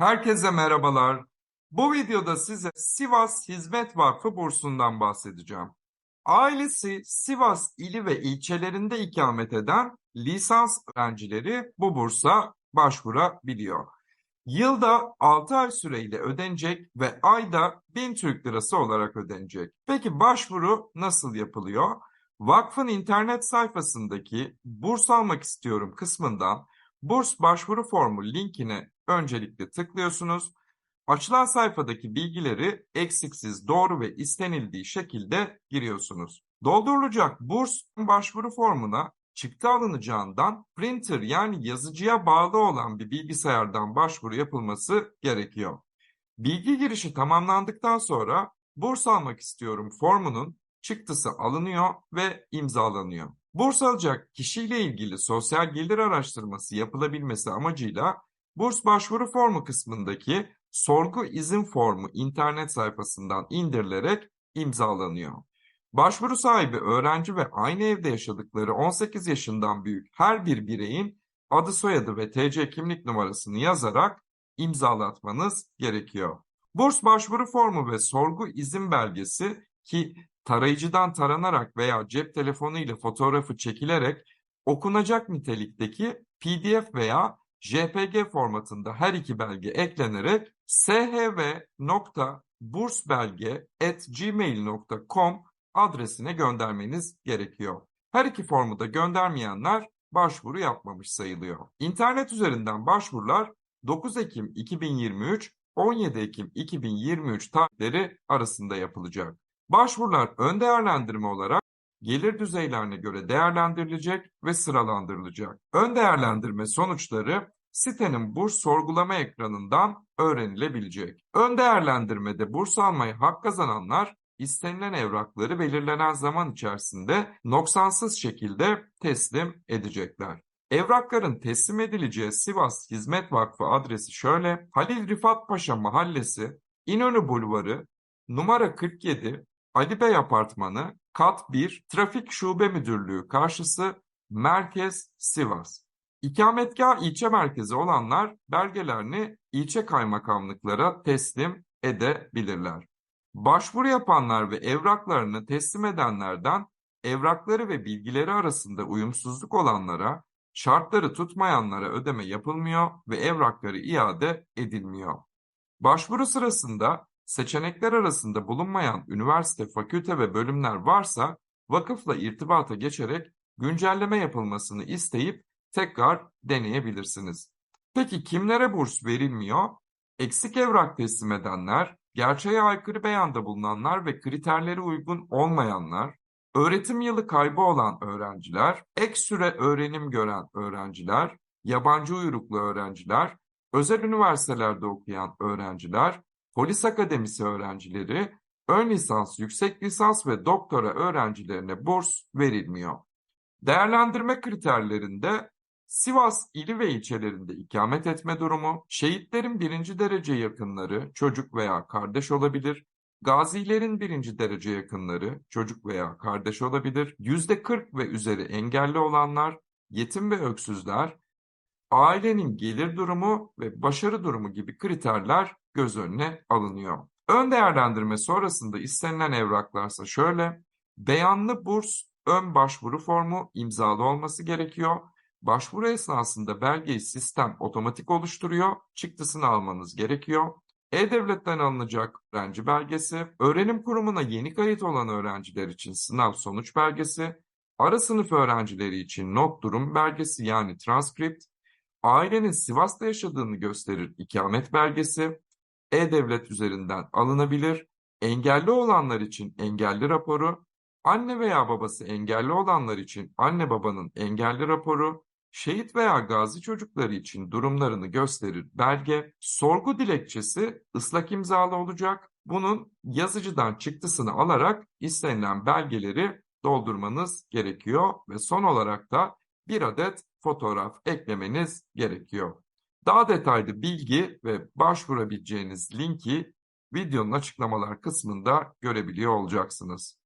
Herkese merhabalar. Bu videoda size Sivas Hizmet Vakfı bursundan bahsedeceğim. Ailesi Sivas ili ve ilçelerinde ikamet eden lisans öğrencileri bu bursa başvurabiliyor. Yılda 6 ay süreyle ödenecek ve ayda 1000 Türk lirası olarak ödenecek. Peki başvuru nasıl yapılıyor? Vakfın internet sayfasındaki burs almak istiyorum kısmından burs başvuru formu linkine öncelikle tıklıyorsunuz. Açılan sayfadaki bilgileri eksiksiz, doğru ve istenildiği şekilde giriyorsunuz. Doldurulacak burs başvuru formuna çıktı alınacağından printer yani yazıcıya bağlı olan bir bilgisayardan başvuru yapılması gerekiyor. Bilgi girişi tamamlandıktan sonra burs almak istiyorum formunun çıktısı alınıyor ve imzalanıyor. Burs alacak kişiyle ilgili sosyal gelir araştırması yapılabilmesi amacıyla burs başvuru formu kısmındaki sorgu izin formu internet sayfasından indirilerek imzalanıyor. Başvuru sahibi öğrenci ve aynı evde yaşadıkları 18 yaşından büyük her bir bireyin adı soyadı ve TC kimlik numarasını yazarak imzalatmanız gerekiyor. Burs başvuru formu ve sorgu izin belgesi ki tarayıcıdan taranarak veya cep telefonu ile fotoğrafı çekilerek okunacak nitelikteki PDF veya JPG formatında her iki belge eklenerek shv.bursbelge.gmail.com adresine göndermeniz gerekiyor. Her iki formu da göndermeyenler başvuru yapmamış sayılıyor. İnternet üzerinden başvurular 9 Ekim 2023 17 Ekim 2023 tarihleri arasında yapılacak. Başvurular ön değerlendirme olarak gelir düzeylerine göre değerlendirilecek ve sıralandırılacak. Ön değerlendirme sonuçları sitenin burs sorgulama ekranından öğrenilebilecek. Ön değerlendirmede burs almaya hak kazananlar istenilen evrakları belirlenen zaman içerisinde noksansız şekilde teslim edecekler. Evrakların teslim edileceği Sivas Hizmet Vakfı adresi şöyle. Halil Rifat Paşa Mahallesi, İnönü Bulvarı, numara 47, Ali Bey Apartmanı, kat 1, Trafik Şube Müdürlüğü karşısı, Merkez Sivas. İkametgah ilçe merkezi olanlar belgelerini ilçe kaymakamlıklara teslim edebilirler. Başvuru yapanlar ve evraklarını teslim edenlerden evrakları ve bilgileri arasında uyumsuzluk olanlara, şartları tutmayanlara ödeme yapılmıyor ve evrakları iade edilmiyor. Başvuru sırasında seçenekler arasında bulunmayan üniversite, fakülte ve bölümler varsa vakıfla irtibata geçerek güncelleme yapılmasını isteyip tekrar deneyebilirsiniz. Peki kimlere burs verilmiyor? Eksik evrak teslim edenler, gerçeğe aykırı beyanda bulunanlar ve kriterleri uygun olmayanlar, öğretim yılı kaybı olan öğrenciler, ek süre öğrenim gören öğrenciler, yabancı uyruklu öğrenciler, özel üniversitelerde okuyan öğrenciler, polis akademisi öğrencileri, ön lisans, yüksek lisans ve doktora öğrencilerine burs verilmiyor. Değerlendirme kriterlerinde Sivas ili ve ilçelerinde ikamet etme durumu, şehitlerin birinci derece yakınları, çocuk veya kardeş olabilir, gazilerin birinci derece yakınları, çocuk veya kardeş olabilir, yüzde 40 ve üzeri engelli olanlar, yetim ve öksüzler, ailenin gelir durumu ve başarı durumu gibi kriterler göz önüne alınıyor. Ön değerlendirme sonrasında istenilen evraklarsa şöyle, beyanlı burs ön başvuru formu imzalı olması gerekiyor. Başvuru esnasında belgeyi sistem otomatik oluşturuyor, çıktısını almanız gerekiyor. E-Devlet'ten alınacak öğrenci belgesi, öğrenim kurumuna yeni kayıt olan öğrenciler için sınav sonuç belgesi, ara sınıf öğrencileri için not durum belgesi yani transkript, ailenin Sivas'ta yaşadığını gösterir ikamet belgesi, E-Devlet üzerinden alınabilir, engelli olanlar için engelli raporu, anne veya babası engelli olanlar için anne babanın engelli raporu, şehit veya gazi çocukları için durumlarını gösterir belge, sorgu dilekçesi ıslak imzalı olacak. Bunun yazıcıdan çıktısını alarak istenilen belgeleri doldurmanız gerekiyor ve son olarak da bir adet fotoğraf eklemeniz gerekiyor. Daha detaylı bilgi ve başvurabileceğiniz linki videonun açıklamalar kısmında görebiliyor olacaksınız.